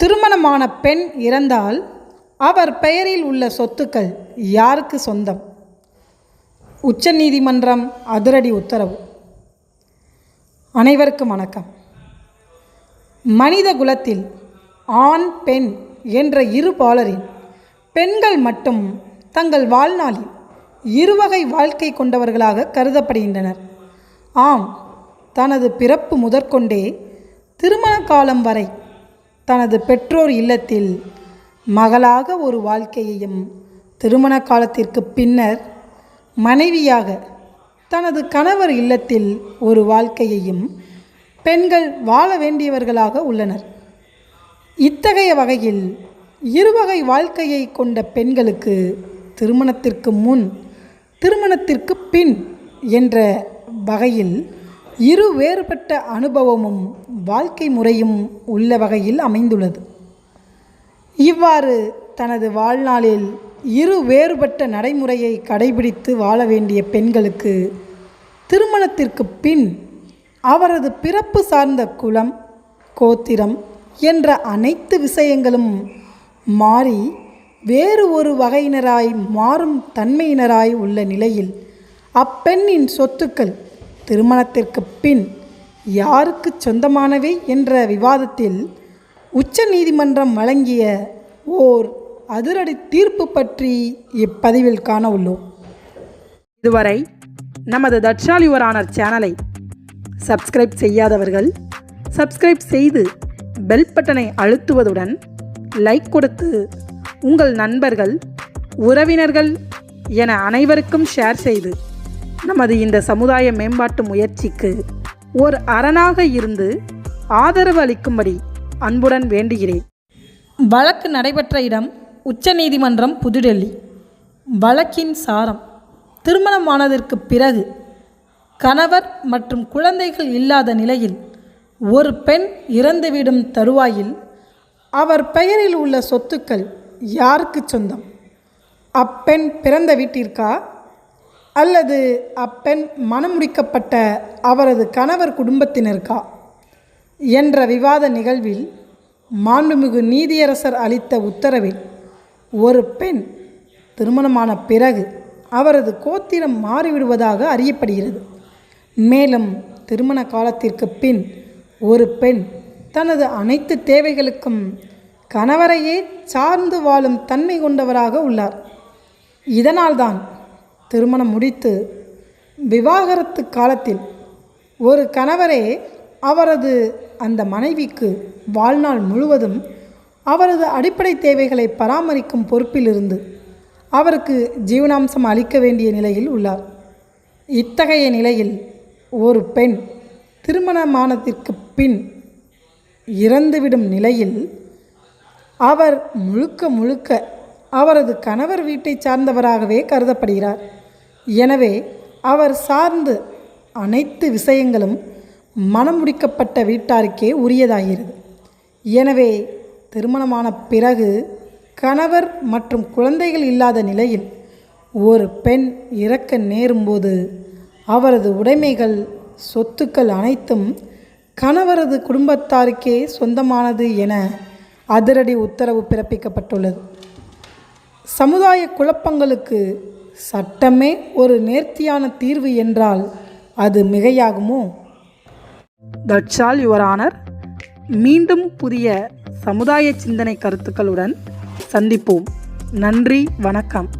திருமணமான பெண் இறந்தால் அவர் பெயரில் உள்ள சொத்துக்கள் யாருக்கு சொந்தம்? உச்சநீதிமன்றம் அதிரடி உத்தரவு. அனைவருக்கும் வணக்கம். மனித குலத்தில் ஆண் பெண் என்ற இரு பாலரில் பெண்கள் மட்டும் தங்கள் வாழ்நாளில் இருவகை வாழ்க்கை கொண்டவர்களாக கருதப்படுகின்றனர். ஆம் தனது பிறப்பு முதற்கொண்டே திருமண காலம் வரை தனது பெற்றோர் இல்லத்தில் மகளாக ஒரு வாழ்க்கையையும் திருமண காலத்திற்கு பின்னர் மனைவியாக தனது கணவர் இல்லத்தில் ஒரு வாழ்க்கையையும் பெண்கள் வாழ வேண்டியவர்களாக உள்ளனர். இத்தகைய வகையில் இருவகை வாழ்க்கையை கொண்ட பெண்களுக்கு திருமணத்திற்கு முன் திருமணத்திற்கு பின் என்ற வகையில் இரு வேறுபட்ட அனுபவமும் வாழ்க்கை முறையும் உள்ள வகையில் அமைந்துள்ளது. இவ்வாறு தனது வாழ்நாளில் இரு வேறுபட்ட நடைமுறையை கடைபிடித்து வாழ வேண்டிய பெண்களுக்கு திருமணத்திற்கு பின் அவரது பிறப்பு சார்ந்த குலம் கோத்திரம் என்ற அனைத்து விஷயங்களும் மாறி வேறு ஒரு வகையினராய் மாறும் தன்மையினராய் உள்ள நிலையில் அப்பெண்ணின் சொத்துக்கள் திருமணத்திற்கு பின் யாருக்கு சொந்தமானவை என்ற விவாதத்தில் உச்ச நீதிமன்றம் வழங்கிய ஓர் அதிரடி தீர்ப்பு பற்றி இப்பதிவில் காண உள்ளோம். இதுவரை நமது தட்சால் யுவரானர் சேனலை சப்ஸ்கிரைப் செய்யாதவர்கள் சப்ஸ்கிரைப் செய்து பெல் பட்டனை அழுத்துவதுடன் லைக் கொடுத்து உங்கள் நண்பர்கள் உறவினர்கள் என அனைவருக்கும் ஷேர் செய்து நமது இந்த சமுதாய மேம்பாட்டு முயற்சிக்கு ஒரு அரணாக இருந்து ஆதரவு அளிக்கும்படி அன்புடன் வேண்டுகிறேன். வழக்கு நடைபெற்ற இடம் உச்சநீதிமன்றம் புதுடெல்லி. வழக்கின் சாரம் திருமணமானதற்கு பிறகு கணவர் மற்றும் குழந்தைகள் இல்லாத நிலையில் ஒரு பெண் இறந்துவிடும் தருவாயில் அவர் பெயரில் உள்ள சொத்துக்கள் யாருக்கு சொந்தம்? அப்பெண் பிறந்த வீட்டிற்கா? அல்லது அப்பெண் மணமுடிக்கப்பட்ட அவரது கணவர் குடும்பத்தினருக்கா? என்ற விவாத நிகழ்வில் மாண்புமிகு நீதியரசர் அளித்த உத்தரவில் ஒரு பெண் திருமணமான பிறகு அவரது கோத்திரம் மாறிவிடுவதாக அறியப்படுகிறது. மேலும் திருமண காலத்திற்கு பின் ஒரு பெண் தனது அனைத்து தேவைகளுக்கும் கணவரையே சார்ந்து வாழும் தன்மை கொண்டவராக உள்ளார். இதனால்தான் திருமணம் முடித்து விவாகரத்து காலத்தில் ஒரு கணவரே அவரது அந்த மனைவிக்கு வாழ்நாள் முழுவதும் அவரது அடிப்படை தேவைகளை பராமரிக்கும் பொறுப்பிலிருந்து அவருக்கு ஜீவனாம்சம் அளிக்க வேண்டிய நிலையில் உள்ளார். இத்தகைய நிலையில் ஒரு பெண் திருமணமானத்திற்கு பின் இறந்துவிடும் நிலையில் அவர் முழுக்க முழுக்க அவரது கணவர் வீட்டை சார்ந்தவராகவே கருதப்படுகிறார். எனவே அவர் சார்ந்து அனைத்து விஷயங்களும் மனம் முடிக்கப்பட்ட வீட்டாருக்கே உரியதாகிறது. எனவே திருமணமான பிறகு கணவர் மற்றும் குழந்தைகள் இல்லாத நிலையில் ஒரு பெண் இறக்க நேரும்போது அவரது உடைமைகள் சொத்துக்கள் அனைத்தும் கணவரது குடும்பத்தாருக்கே சொந்தமானது என அதிரடி உத்தரவு பிறப்பிக்கப்பட்டுள்ளது. சமுதாய குழப்பங்களுக்கு சட்டமே ஒரு நேர்த்தியான தீர்வு என்றால் அது மிகையாகுமோ? தட்சால் யுவர் ஆனர் மீண்டும் புதிய சமுதாய சிந்தனை கருத்துக்களுடன் சந்திப்போம். நன்றி வணக்கம்.